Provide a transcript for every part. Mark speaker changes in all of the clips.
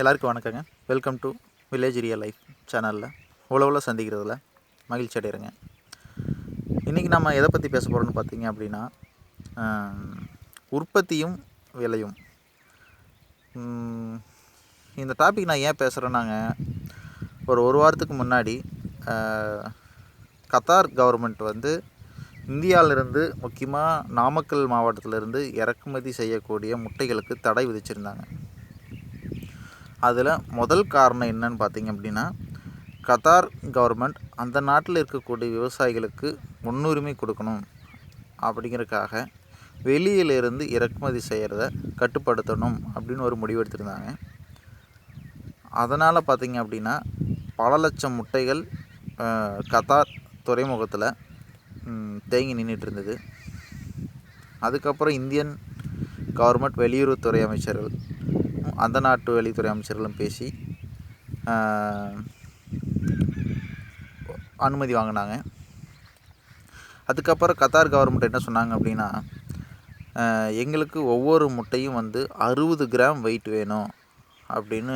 Speaker 1: எல்லாருக்கும் வணக்கங்க. Welcome to village real life சேனலில் உழவில் சந்திக்கிறதுல மகிழ்ச்சி அடைகிறேங்க. இன்றைக்கி நம்ம எதை பற்றி பேச போகிறோம்னு பார்த்தீங்க அப்படின்னா உற்பத்தியும் விலையும். இந்த டாபிக் நான் ஏன் பேசுகிறேன்னாங்க ஒரு ஒரு வாரத்துக்கு முன்னாடி கத்தார் கவர்மெண்ட் வந்து இந்தியாவிலிருந்து முக்கியமாக நாமக்கல் மாவட்டத்திலிருந்து இறக்குமதி செய்யக்கூடிய முட்டைகளுக்கு தடை விதிச்சிருந்தாங்க. அதில் முதல் காரணம் என்னன்னு பார்த்தீங்க அப்படின்னா கத்தார் கவர்மெண்ட் அந்த நாட்டில் இருக்கக்கூடிய விவசாயிகளுக்கு முன்னுரிமை கொடுக்கணும் அப்படிங்கிறதுக்காக வெளியிலிருந்து இறக்குமதி செய்கிறத கட்டுப்படுத்தணும் அப்படின்னு ஒரு முடிவு எடுத்திருந்தாங்க. அதனால் பார்த்தீங்க அப்படின்னா பல லட்சம் முட்டைகள் கத்தார் துறைமுகத்தில் தேங்கி நின்றுட்டு இருந்தது. அதுக்கப்புறம் இந்தியன் கவர்மெண்ட் வெளியுறவுத்துறை அமைச்சர்கள் அந்த நாட்டு வெளித்துறை அமைச்சர்களும் பேசி அனுமதி வாங்கினாங்க. அதுக்கப்புறம் கத்தார் கவர்மெண்ட் என்ன சொன்னாங்க அப்படின்னா எங்களுக்கு ஒவ்வொரு முட்டையும் வந்து அறுபது கிராம் வெயிட் வேணும் அப்படின்னு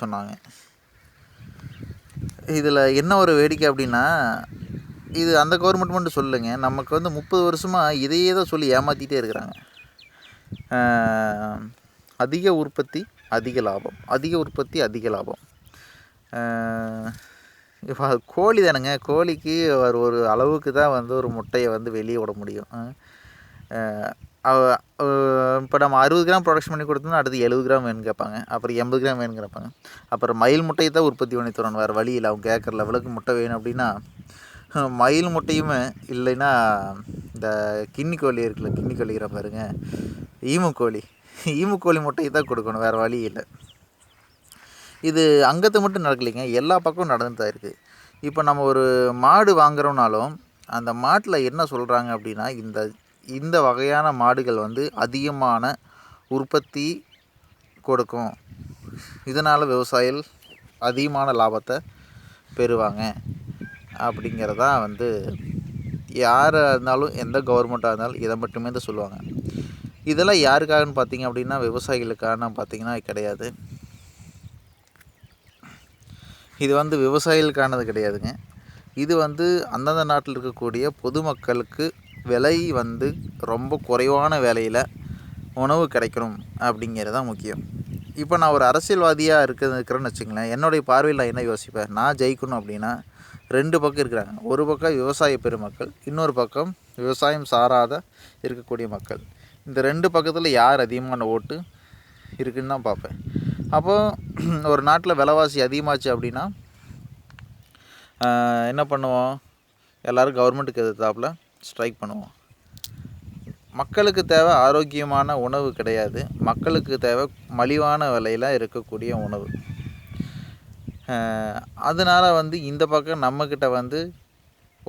Speaker 1: சொன்னாங்க. இதில் என்ன ஒரு வேடிக்கை அப்படின்னா இது அந்த கவர்மெண்ட் மட்டும் சொல்லுங்க நமக்கு வந்து முப்பது வருஷமாக இதையே தான் சொல்லி ஏமாற்றிட்டே இருக்கிறாங்க. அதிக உற்பத்தி அதிக லாபம். அதிக உற்பத்தி அதிக லாபம். இப்போ அது கோழி தானுங்க. கோழிக்கு ஒரு ஒரு அளவுக்கு தான் வந்து ஒரு முட்டையை வந்து வெளியே விட முடியும். இப்போ நம்ம அறுபது கிராம் ப்ரொடக்ஷன் பண்ணி கொடுத்தோம்னா அடுத்து எழுபது கிராம் வேணும்னு கேட்பாங்க. அப்புறம் எண்பது கிராம் வேணும்னு கேட்பாங்க. அப்புறம் மயில் முட்டையை தான் உற்பத்தி பண்ணி தரணும். வேறு வழி இல்லை. அவங்க கேட்குற லெவலுக்கு முட்டை வேணும் அப்படின்னா மயில் முட்டையுமே இல்லைன்னா இந்த கிண்ணி கோழி இருக்குல்ல கிண்ணி கோழிக்கிற பாருங்க. ஈமு கோழி. ஈமு கோழி முட்டையை தான் கொடுக்கணும் வேறு வழி இல்லை. இது அங்கத்து மட்டும் நடக்கலைங்க எல்லா பக்கமும் நடந்துட்டு தான் இருக்குது இப்போ நம்ம ஒரு மாடு வாங்குறோம்னாலும் அந்த மாட்டில் என்ன சொல்கிறாங்க அப்படின்னா இந்த இந்த வகையான மாடுகள் வந்து அதிகமான உற்பத்தி கொடுக்கும். இதனால் விவசாயிகள் அதிகமான லாபத்தை பெறுவாங்க. அப்படிங்கிறதான் வந்து யாராக இருந்தாலும் எந்த கவர்மெண்ட்டாக இருந்தாலும் இதை மட்டுமே தான் சொல்லுவாங்க. இதெல்லாம் யாருக்காகன்னு பார்த்தீங்க அப்படின்னா விவசாயிகளுக்கான பார்த்தீங்கன்னா கிடையாது. இது வந்து விவசாயிகளுக்கானது கிடையாதுங்க. இது வந்து அந்தந்த நாட்டில் இருக்கக்கூடிய பொதுமக்களுக்கு விலை வந்து ரொம்ப குறைவான விலையில் உணவு கிடைக்கணும் அப்படிங்கிறது தான் முக்கியம். இப்போ நான் ஒரு அரசியல்வாதியாக இருக்க இருக்கிறேன்னு வச்சுங்களேன் என்னுடைய பார்வையில் நான் என்ன யோசிப்பேன்? நான் ஜெயிக்கணும் அப்படின்னா ரெண்டு பக்கம் இருக்கிறாங்க. ஒரு பக்கம் விவசாய பெருமக்கள் இன்னொரு பக்கம் விவசாயம் சாராத இருக்கக்கூடிய மக்கள். இந்த ரெண்டு பக்கத்தில் யார் அதிகமான ஓட்டு இருக்குன்னு தான் பார்ப்பேன். அப்போது ஒரு நாட்டில் விலைவாசி அதிகமாச்சு அப்படின்னா என்ன பண்ணுவோம்? எல்லோரும் கவர்மெண்ட்டுக்கு எதிர்த்தாப்புல ஸ்ட்ரைக் பண்ணுவோம். மக்களுக்கு தேவை ஆரோக்கியமான உணவு கிடையாது. மக்களுக்கு தேவை மலிவான விலையில் இருக்கக்கூடிய உணவு. அதனால் வந்து இந்த பக்கம் நம்மக்கிட்ட வந்து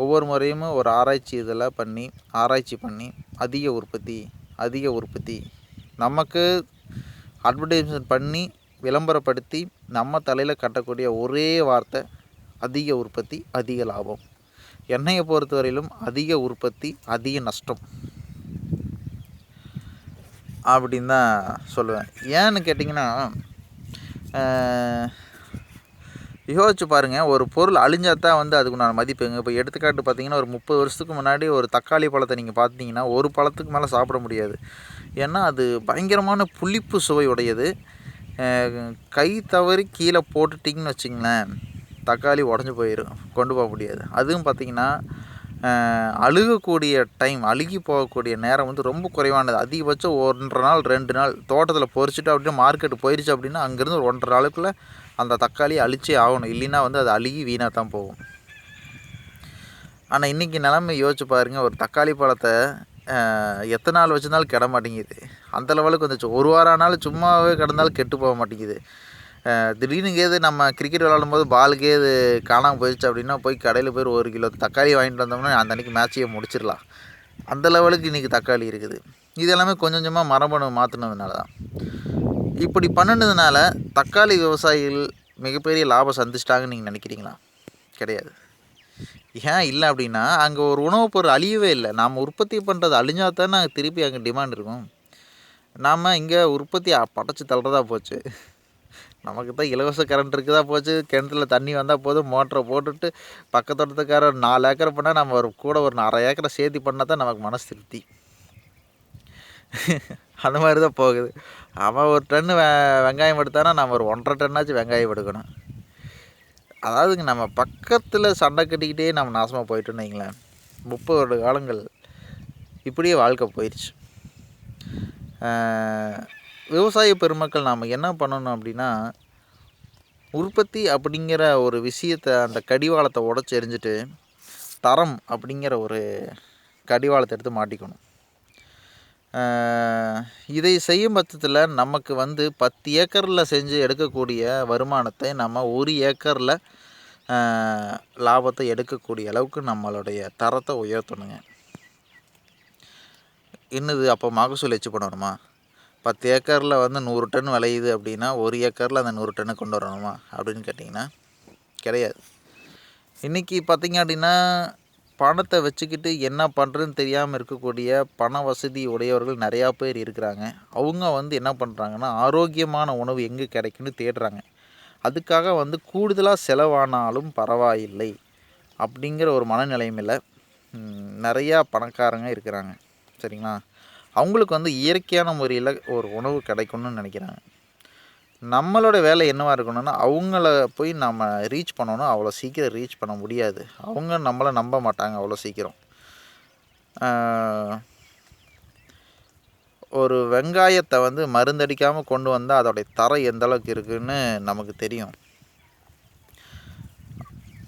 Speaker 1: ஒவ்வொரு முறையும் ஒரு ஆராய்ச்சி இதெல்லாம் பண்ணி ஆராய்ச்சி பண்ணி அதிக உற்பத்தி அதிக உற்பத்தி. நமக்கு அட்வர்டைஸ்மெண்ட் பண்ணி விளம்பரப்படுத்தி நம்ம தலையில் கட்டக்கூடிய ஒரே வார்த்தை அதிக உற்பத்தி அதிக லாபம். எண்ணெயை பொறுத்தவரையிலும் அதிக உற்பத்தி அதிக நஷ்டம். அப்படின்னு தான் சொல்லுவேன். ஏன்னு கேட்டிங்கன்னா யோசிச்சு பாருங்கள் ஒரு பொருள் அழிஞ்சாதான் வந்து அதுக்கு நான் மதிப்புங்க இப்போ எடுத்துக்காட்டு பார்த்தீங்கன்னா ஒரு முப்பது வருஷத்துக்கு முன்னாடி ஒரு தக்காளி பழத்தை நீங்கள் பார்த்தீங்கன்னா ஒரு பழத்துக்கு மேலே சாப்பிட முடியாது. ஏன்னா அது பயங்கரமான புளிப்பு சுவை உடையது கை தவறி கீழே போட்டுட்டிங்கன்னு வச்சுங்களேன் தக்காளி உடஞ்சி போயிடும் கொண்டு போக முடியாது. அதுவும் பார்த்தீங்கன்னா அழுகக்கூடிய டைம் அழுகி போகக்கூடிய நேரம் வந்து ரொம்ப குறைவானது. அதிகபட்சம் ஒன்றரை நாள் ரெண்டு நாள் தோட்டத்தில் பொறிச்சிட்டு அப்படியே மார்க்கெட்டு போயிடுச்சு அப்படின்னா அங்கேருந்து ஒரு ஒன்றரை நாளுக்குள்ளே அந்த தக்காளி அழிச்சே ஆகணும். இல்லைன்னா வந்து அது அழுகி வீணாக தான் போகும். ஆனால் இன்றைக்கி நிலமை யோசிச்சு பாருங்கள் ஒரு தக்காளி பழத்தை எத்தனை நாள் வச்சுருந்தாலும் கெட மாட்டேங்குது. அந்த லெவலுக்கு வந்துச்சு. ஒரு வாரம் ஆனாலும் சும்மாவே கிடந்தாலும் கெட்டு போக மாட்டேங்குது. திடீர்னு ஏது நம்ம கிரிக்கெட் விளாடும் போது பாலுக்கே இது காணாமல் போயிடுச்சு அப்படின்னா போய் கடையில் போய் ஒரு கிலோ தக்காளி வாங்கிட்டு வந்தோம்னா அந்த அன்றைக்கி மேட்சையை முடிச்சிடலாம். அந்த லெவலுக்கு இன்றைக்கி தக்காளி இருக்குது. இது எல்லாமே கொஞ்சம் கொஞ்சமாக மரபணு மாற்றினதுனால தான் இப்படி பண்ணினதுனால தக்காளி விவசாயிகள் மிகப்பெரிய லாபம் சந்திச்சிட்டாங்கன்னு நீங்கள் நினைக்கிறீங்களா? கிடையாது. ஏன் இல்லை அப்படின்னா அங்கே ஒரு உணவுப் பொருள் அழியவே இல்லை. நாம் உற்பத்தி பண்ணுறது அழிஞ்சா நாங்கள் திருப்பி அங்கே டிமாண்ட் இருக்கும். நாம் இங்கே உற்பத்தி படைச்சி தள்ளுறதா போச்சு. நமக்கு தான் இலவச கரண்ட் இருக்குதா போச்சு. கிணத்துல தண்ணி வந்தால் போதும். மோட்டரை போட்டுட்டு பக்கத்தோட்டத்துக்காரர் நாலு ஏக்கர் பண்ணால் நம்ம ஒரு கூட ஒரு அரை ஏக்கரை சேர்த்து பண்ணால் தான் நமக்கு மனசு திருப்தி. அந்த மாதிரி தான் போகுது. அவன் ஒரு டன்னு வெ வெங்காயம் எடுத்தானா நம்ம ஒரு ஒன்றரை டன்னாச்சும் வெங்காயம் எடுக்கணும். அதாவதுங்க நம்ம பக்கத்தில் சண்டை கட்டிக்கிட்டே நம்ம நாசமாக போயிட்டோன்னு வைங்களேன். முப்பது வருட காலங்கள் இப்படியே வாழ்க்கை போயிடுச்சு விவசாய பெருமக்கள் நாம் என்ன பண்ணணும் அப்படின்னா உற்பத்தி அப்படிங்கிற ஒரு விஷயத்தை அந்த கடிவாளத்தை உடச்சி எரிஞ்சிட்டு தரம் அப்படிங்கிற ஒரு கடிவாளத்தை எடுத்து மாட்டிக்கணும். இதை செய்யும் பட்சத்தில் நமக்கு வந்து பத்து ஏக்கரில் செஞ்சு எடுக்கக்கூடிய வருமானத்தை நம்ம ஒரு ஏக்கரில் லாபத்தை எடுக்கக்கூடிய அளவுக்கு நம்மளுடைய தரத்தை உயர்த்தணுங்க. என்னது அப்போ மகசூல் எச்சு பண்ணணுமா பத்து ஏக்கரில் வந்து நூறு டன் விளையுது அப்படின்னா ஒரு ஏக்கரில் அந்த நூறு டன்னு கொண்டு வரணுமா? அப்படின்னு கேட்டிங்கன்னா கிடையாது. இன்றைக்கி பார்த்திங்க அப்படின்னா பணத்தை வச்சுக்கிட்டு என்ன பண்ணுறதுன்னு தெரியாமல் இருக்கக்கூடிய பண வசதி உடையவர்கள் நிறையா பேர் இருக்கிறாங்க. அவங்க வந்து என்ன பண்ணுறாங்கன்னா ஆரோக்கியமான உணவு எங்கே கிடைக்குன்னு தேடுறாங்க. அதுக்காக வந்து கூடுதலாக செலவானாலும் பரவாயில்லை அப்படிங்கிற ஒரு மனநிலைமையில் நிறையா பணக்காரங்க இருக்கிறாங்க. சரிங்களா? அவங்களுக்கு வந்து இயற்கையான முறையில் ஒரு உணவு கிடைக்கணும்னு நினைக்கிறாங்க. நம்மளோட வேலை என்னவாக இருக்கணும்னா அவங்கள போய் நம்ம ரீச் பண்ணணும். அவ்வளோ சீக்கிரம் ரீச் பண்ண முடியாது. அவங்க நம்மளை நம்ப மாட்டாங்க அவ்வளோ சீக்கிரம். ஒரு வெங்காயத்தை வந்து மருந்தடிக்காமல் கொண்டு வந்தால் அதோடைய தரம் எந்த அளவுக்கு இருக்குதுன்னு நமக்கு தெரியும்.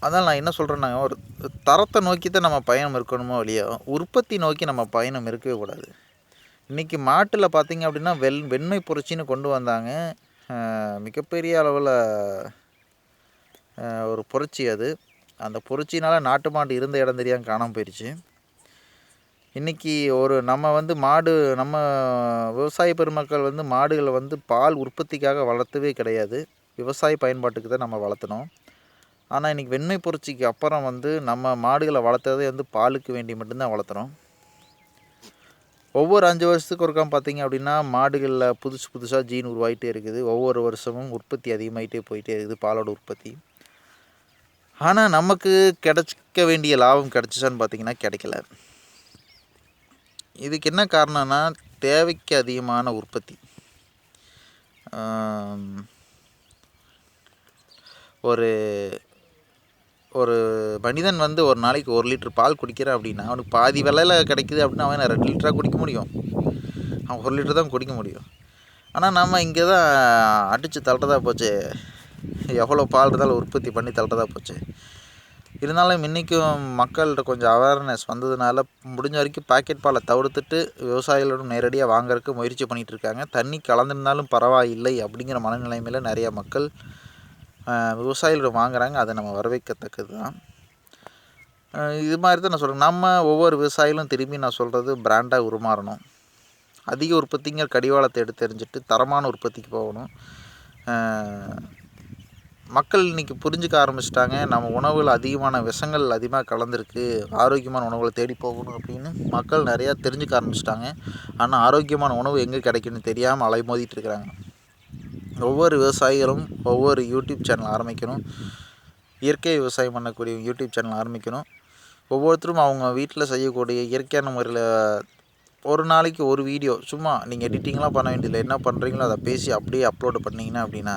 Speaker 1: அதனால் நான் என்ன சொல்கிறேன்னாங்க ஒரு தரத்தை நோக்கி தான் நம்ம பயணம் இருக்கணுமோ இல்லையோ உற்பத்தி நோக்கி நம்ம பயணம் இருக்கவே கூடாது. இன்றைக்கி மாட்டில் பார்த்திங்க அப்படின்னா வெள் வெண்மை புரட்சின்னு கொண்டு வந்தாங்க. மிகப்பெரிய அளவில் ஒரு புரட்சி அது. அந்த புரட்சினால் நாட்டு மாடு இருந்த இடம் தெரியாமல் காணாமல் போயிடுச்சு இன்றைக்கி ஒரு நம்ம வந்து மாடு நம்ம விவசாய பெருமக்கள் வந்து மாடுகளை வந்து பால் உற்பத்திக்காக வளர்த்தவே கிடையாது. விவசாய பயன்பாட்டுக்கு தான் நம்ம வளர்த்தணும். ஆனால் இன்றைக்கி வெண்மை புரட்சிக்கு அப்புறம் வந்து நம்ம மாடுகளை வளர்த்ததே வந்து பாலுக்கு வேண்டி மட்டும்தான் வளர்த்துறோம். ஒவ்வொரு அஞ்சு வருஷத்துக்கு ஒருக்கா பார்த்திங்க அப்படின்னா மாடுகளில் புதுசு புதுசாக ஜீன் உருவாகிட்டே இருக்குது. ஒவ்வொரு வருஷமும் உற்பத்தி அதிகமாகிட்டே போயிட்டே இருக்குது பாலோட உற்பத்தி. ஆனால் நமக்கு கிடைக்க வேண்டிய லாபம் கிடச்சிச்சான்னு பார்த்திங்கன்னா கிடைக்கல. இதுக்கு என்ன காரணம்னா தேவைக்கு அதிகமான உற்பத்தி. ஒரு ஒரு மனிதன் வந்து ஒரு நாளைக்கு ஒரு லிட்டர் பால் குடிக்கிறான் அப்படின்னா அவனுக்கு பாதி விலையில் கிடைக்குது அப்படின்னா அவன் ரெண்டு லிட்டராக குடிக்க முடியும்? அவன் ஒரு லிட்டர் தான் குடிக்க முடியும். ஆனால் நம்ம இங்கே தான் அடித்து தள்ளுறதா போச்சு. எவ்வளோ பால் இருந்தாலும் உற்பத்தி பண்ணி தள்ளுறதா போச்சு. இருந்தாலும் இன்றைக்கும் மக்கள்கிட்ட கொஞ்சம் அவேர்னஸ் வந்ததுனால முடிஞ்ச வரைக்கும் பாக்கெட் பாலை தவிர்த்துட்டு விவசாயிகளிடம் நேரடியாக வாங்குறதுக்கு முயற்சி பண்ணிகிட்டு இருக்காங்க. தண்ணி கலந்துருந்தாலும் பரவாயில்லை அப்படிங்கிற மனநிலைமையில் நிறையா மக்கள் விவசாயிகள் வாங்குகிறாங்க அதை நம்ம வரவேற்கத்தக்கது தான். இது மாதிரி தான் நான் சொல்கிறேன் நம்ம ஒவ்வொரு விவசாயிகளும் திரும்பி நான் சொல்கிறது பிராண்டாக உருமாறணும். அதிக உற்பத்திங்கிற கடிவாளத்தை எடுத்து தெரிஞ்சுட்டு தரமான உற்பத்திக்கு போகணும். மக்கள் இன்றைக்கி புரிஞ்சுக்க ஆரம்பிச்சிட்டாங்க. நம்ம உணவில் அதிகமான விஷங்கள் அதிகமாக கலந்துருக்கு. ஆரோக்கியமான உணவுகளை தேடி போகணும் அப்படின்னு மக்கள் நிறையா தெரிஞ்சுக்க ஆரம்பிச்சிட்டாங்க. ஆனால் ஆரோக்கியமான உணவு எங்கே கிடைக்குன்னு தெரியாமல் அலைமோதிட்டு இருக்கிறாங்க. ஒவ்வொரு விவசாயிகளும் ஒவ்வொரு யூடியூப் சேனல் ஆரம்பிக்கணும். இயற்கை விவசாயம் பண்ணக்கூடிய யூடியூப் சேனல் ஆரம்பிக்கணும். ஒவ்வொருத்தரும் அவங்க வீட்டில் செய்யக்கூடிய இயற்கையான முறையில் ஒரு நாளைக்கு ஒரு வீடியோ சும்மா நீங்கள் எடிட்டிங்லாம் பண்ண வேண்டியதில்லை. என்ன பண்ணுறீங்களோ அதை பேசி அப்படியே அப்லோடு பண்ணிங்கன்னா அப்படின்னா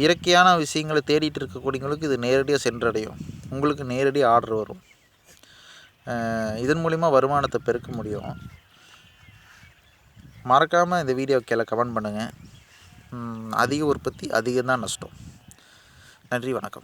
Speaker 1: இயற்கையான விஷயங்களை தேடிட்டு இருக்கக்கூடியவங்களுக்கு இது நேரடியாக சென்றடையும். உங்களுக்கு நேரடி ஆர்டர் வரும். இதன் மூலிமா வருமானத்தை பெருக்க முடியும். மறக்காமல் இந்த வீடியோ கீழே கமெண்ட் பண்ணுங்கள் அதிக உற்பத்தி அதிகம்தான் நஷ்டம். நன்றி வணக்கம்.